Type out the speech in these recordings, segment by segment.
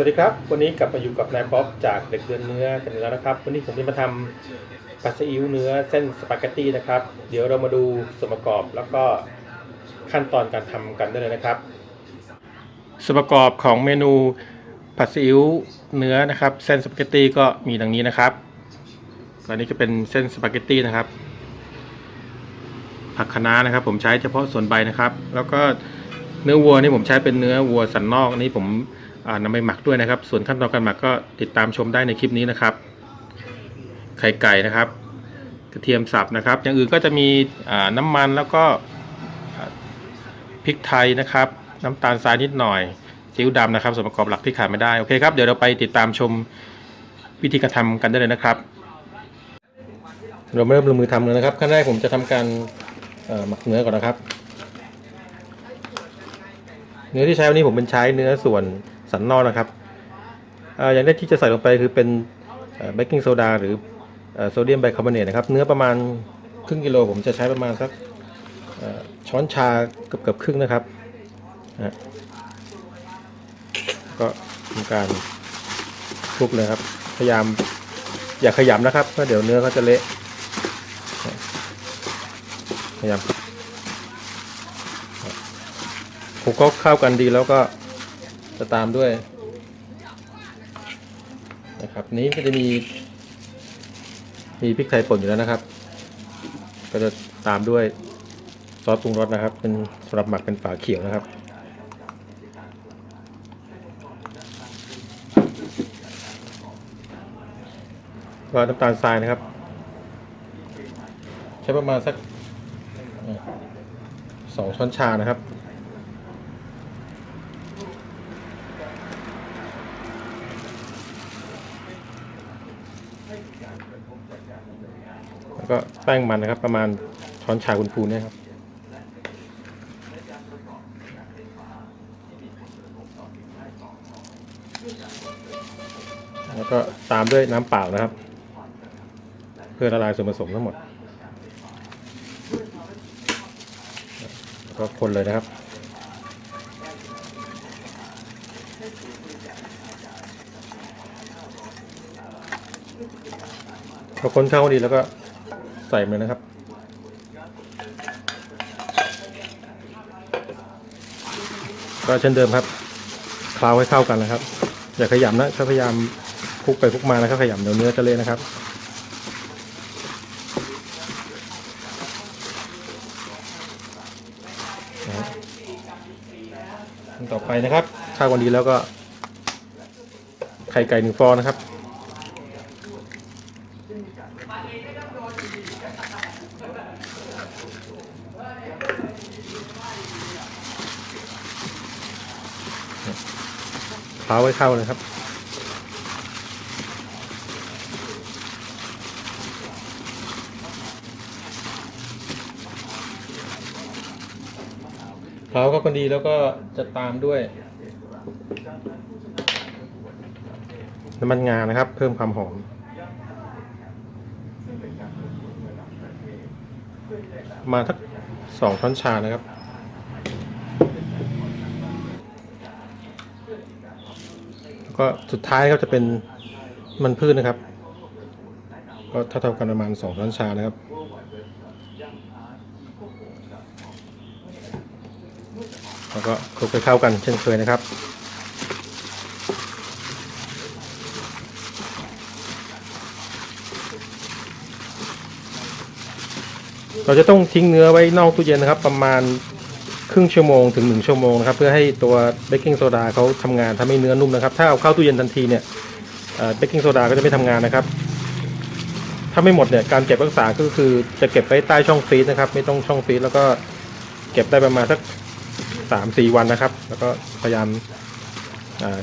วัสดีครับ วันนี้กลับมาอยู่กับนายป๊อปจากเด็กเดือนเนื้อกันอีกแล้วนะครับ วันนี้ผมจะมาทำผัดซีอิ๊วเนื้อเส้นสปาเกตตี้นะครับ เดี๋ยวเรามาดูส่วนประกอบแล้วก็ขั้นตอนการทำกันได้เลยนะครับส่วนประกอบของเมนูผัดซีอิ๊วเนื้อนะครับ เส้นสปาเกตตี้ก็มีดังนี้นะครับอันนี้ก็เป็นเส้นสปาเกตตี้นะครับ ผักคะน้านะครับ ผมใช้เฉพาะส่วนใบนะครับ แล้วก็เนื้อวัวนี่ผมใช้เป็นเนื้อวัวสันนอกอันนี้ผม นำไปหมักด้วยนะครับ ส่วนขั้นตอนการหมักก็ติดตามชมได้ในคลิปนี้นะครับ ไข่ไก่นะครับ กระเทียมสับนะครับ อย่างอื่นก็จะมีน้ำมันแล้วก็พริกไทยนะครับ น้ำตาลทรายนิดหน่อยซีอิ๊วดำนะครับส่วนประกอบหลักที่ขาดไม่ได้โอเคครับเดี๋ยวเราไปติดตามชมวิธีการทำกันได้เลยนะครับ เราเริ่มลงมือทำเลยนะครับ ขั้นแรกผมจะทำการหมักเนื้อก่อนนะครับ เนื้อที่ใช้วันนี้ผมเป็นใช้เนื้อส่วน สันนอกนะครับอ่ออย่างแรกที่จะใส่ลงไปคือเป็นเบกกิ้งโซดาหรือโซเดียมไบคาร์บอเนตนะครับ เนื้อประมาณครึ่งกิโลผมจะใช้ประมาณสักช้อนชาเกือบเกือบครึ่งนะครับนะก็ทำการคลุกเลยครับ พยายามอย่าขยำนะครับเพราะเดี๋ยวเนื้อเขาจะเละพยายามคลุกเขาเข้ากันดีแล้วก็ จะตามด้วยนะครับ นี้ก็จะมี มีพริกไทยป่นอยู่แล้วนะครับ ก็จะตามด้วยซอสปรุงรสนะครับ เป็นสำหรับหมักเป็นฝาเขียวนะครับก็น้ำตาลทรายนะครับ ใช้ประมาณสักสองช้อนชานะครับ แล้ว ก็แป้งมันนะครับ ประมาณช้อนชาคุณพูนเนี่ยครับแล้วก็ตามด้วยน้ำเปล่านะครับ เพื่อละลายส่วนผสมทั้งหมด แล้วก็คนเลยนะครับพอคนเข้าดีแล้วก็ ใส่เลยนะครับ ก็เช่นเดิมครับคลาวให้เข้ากันนะครับ อย่าขยำนะถ้าพยายามคลุกไปคลุกมานะครับขยำเดี๋ยวเนื้อจะเละนะครับต่อไปนะครับข้าวกันดีแล้วก็ไข่ไก่หนึ่งฟองนะครับ เท้าไว้เข้าเลยครับเท้าก็คนดีแล้วก็จะตามด้วย น้ำมันงานะครับ เพิ่มความหอมมาทักสองช้อนชานะครับ แล้ว ก็สุดท้ายครับจะเป็นมันพืชนะครับ ก็เท่าๆกันประมาณสองช้อนชานะครับ แล้วก็คลุกไปเข้ากันเช่นเคยนะครับเราจะต้องทิ้งเนื้อไว้นอกตู้เย็นนะครับ ประมาณ ครึ่งชั่วโมงถึงหนึ่งชั่วโมงนะครับ เพื่อให้ตัวเบกกิ้งโซดาเขาทำงานทำให้เนื้อนุ่มนะครับ ถ้าเอาเข้าตู้เย็นทันทีเนี่ยเบกกิ้งโซดาก็จะไม่ทำงานนะครับ ถ้าไม่หมดเนี่ยการเก็บรักษาก็คือจะเก็บไว้ใต้ช่องฟรีซนะครับ ไม่ต้องช่องฟรีซแล้วก็เก็บได้ประมาณสักสามสี่วันนะครับ แล้วก็พยายาม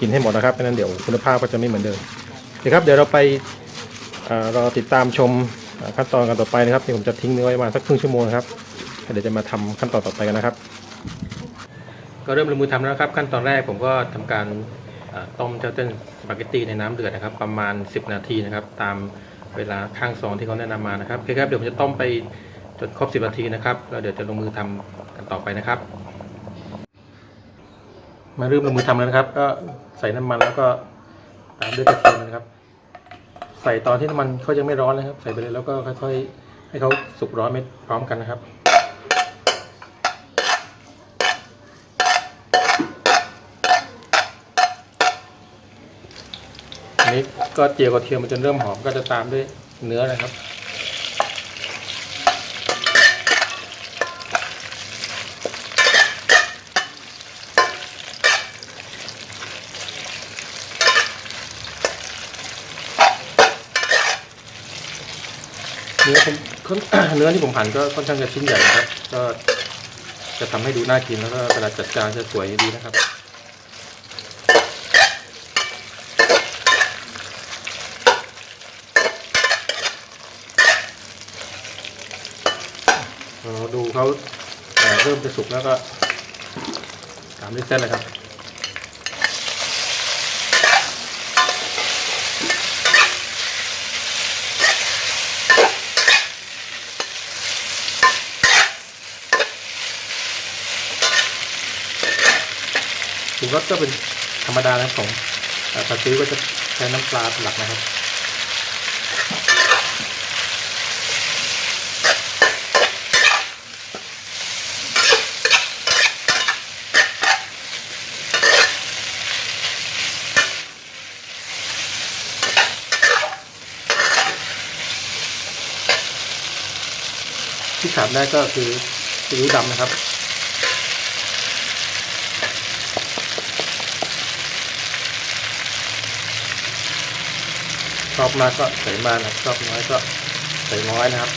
กินให้หมดนะครับไม่นั้นเดี๋ยวคุณภาพก็จะไม่เหมือนเดิมโอเคครับ เดี๋ยวเราไปรอติดตามชมขั้นตอนกันต่อไปนะครับที่ผมจะทิ้งเนื้อไว้ประมาณสักครึ่งชั่วโมงครับเดี๋ยวจะมาทำขั้นตอนต่อไปกันนะครับ ก็เริ่มลงมือทำแล้วครับ ขั้นตอนแรกผมก็ทำการต้มเจ้าเต้นสปาเกตตีในน้ำเดือดนะครับ ประมาณ 10 นาทีนะครับ ตามเวลาข้างซองที่เขาแนะนำมานะครับโอเคครับเดี๋ยวผมจะต้มไปจนครบ 10 นาทีนะครับแล้วเดี๋ยวจะลงมือทำกันต่อไปนะครับ มาเริ่มลงมือทำแล้วนะครับ ก็ใส่น้ำมันแล้วก็ตามด้วยกระเทียมนะครับ ใส่ตอนที่น้ำมันเขายังไม่ร้อนนะครับ ใส่ไปเลยแล้วก็ค่อยๆให้เขาสุกร้อนไม่พร้อมกันนะครับ อันนี้ ก็เจียวกระเทียมมันจนเริ่มหอมก็จะตามด้วยเนื้อนะครับ เนื้อผมเนื้อที่ผมหั่นก็ค่อนข้างจะชิ้นใหญ่นะครับ ก็จะทำให้ดูน่ากินแล้วก็เวลาจัดจานจะสวยดีนะครับ เขาเเริ่มจะสุกแล้วก็ตามด้วยเส้นเลยครับปรุงรสก็เป็นธรรมดานะครับผมแต่ปลาซิวก็จะใช้น้ำปลาเป็นหลักนะครับ ที่ขาดได้ก็คือซีอิ๊วดำนะครับ ชอบมากก็ใส่มากนะชอบน้อยก็ใส่น้อยนะครับ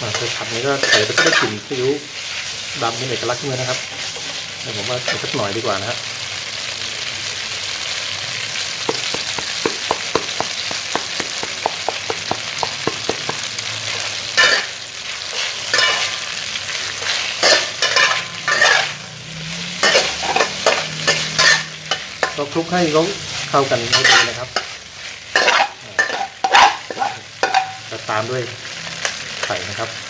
มาเคยผัดนี้ก็ใส่ไปก็ได้กลิ่นซีอิ๊วดำเป็นเอกลักษณ์ด้วยนะครับ แต่ผมว่าใส่สักหน่อยดีกว่านะครับก็คลุกให้เขาเข้ากันให้ดีนะครับจะตามด้วยไข่นะครับ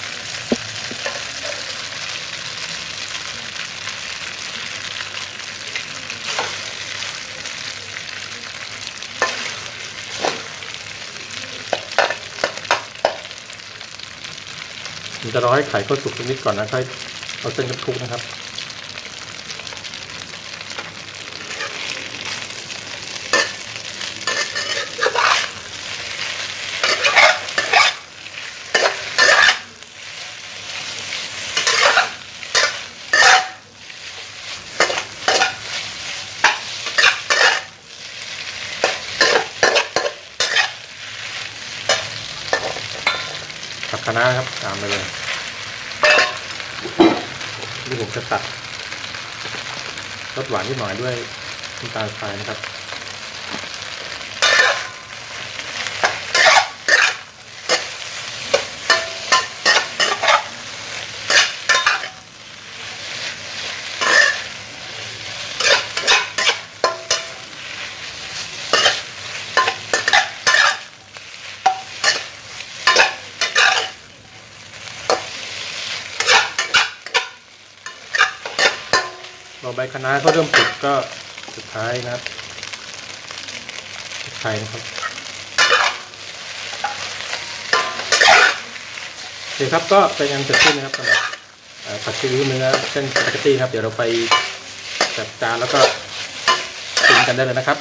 จะรอให้ไข่เขาสุกนิดก่อนนะค่อยเอาเส้นกับคลุกนะครับผักคะครับตามไปเลย ที่ผมจะตัดรสหวานนิดหน่อยด้วยน้ำตาลทรายนะครับ ใบคะน้าเขาเริ่มสุกก็สุดท้ายนะครับไข่นะครับโอเคครับก็เป็นงานเสร็จสิ้นนะครับสำหรับผัดซีอิ๊วเนื้อเส้นสปาเกตตี้ครับ เดี๋ยวเราไปจัดจานแล้วก็กินกันได้เลยนะครับ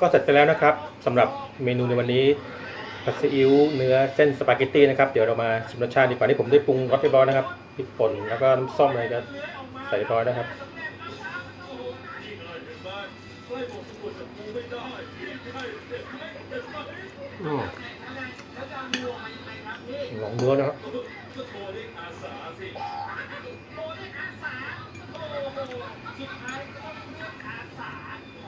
ก็เสร็จไปแล้วนะครับสำหรับเมนูในวันนี้ผัดซีอิ๊วเนื้อเส้นสปาเกตตี้นะครับ เดี๋ยวเรามาชิมรสชาติดีกว่าที่ผมได้ปรุงรสเรียบร้อยนะครับพริกป่นแล้วก็น้ำส้มอะไรก็ใส่ร้อยนะครับอืมลองเนื้อนะครับยังไงยังไงจับไม่ได้ครับเพราะว่าหัวงู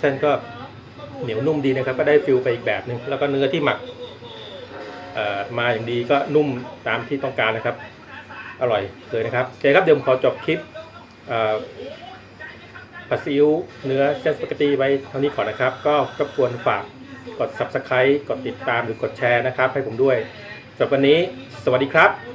เส้นก็เหนียวนุ่มดีนะครับ ก็ได้ฟิลไปอีกแบบหนึ่งแล้วก็เนื้อที่หมักมาอย่างดีก็นุ่มตามที่ต้องการนะครับ อร่อยเลยนะครับโอเคครับเดี๋ยวผมขอจบคลิปผัดซีอิ๊วเนื้อเส้นสปาเกตตีไว้เท่านี้ก่อนนะครับ ก็รบกวนฝากกด subscribe กดติดตามหรือกดแชร์นะครับ ให้ผมด้วยสำหรับวันนี้ สวัสดีครับ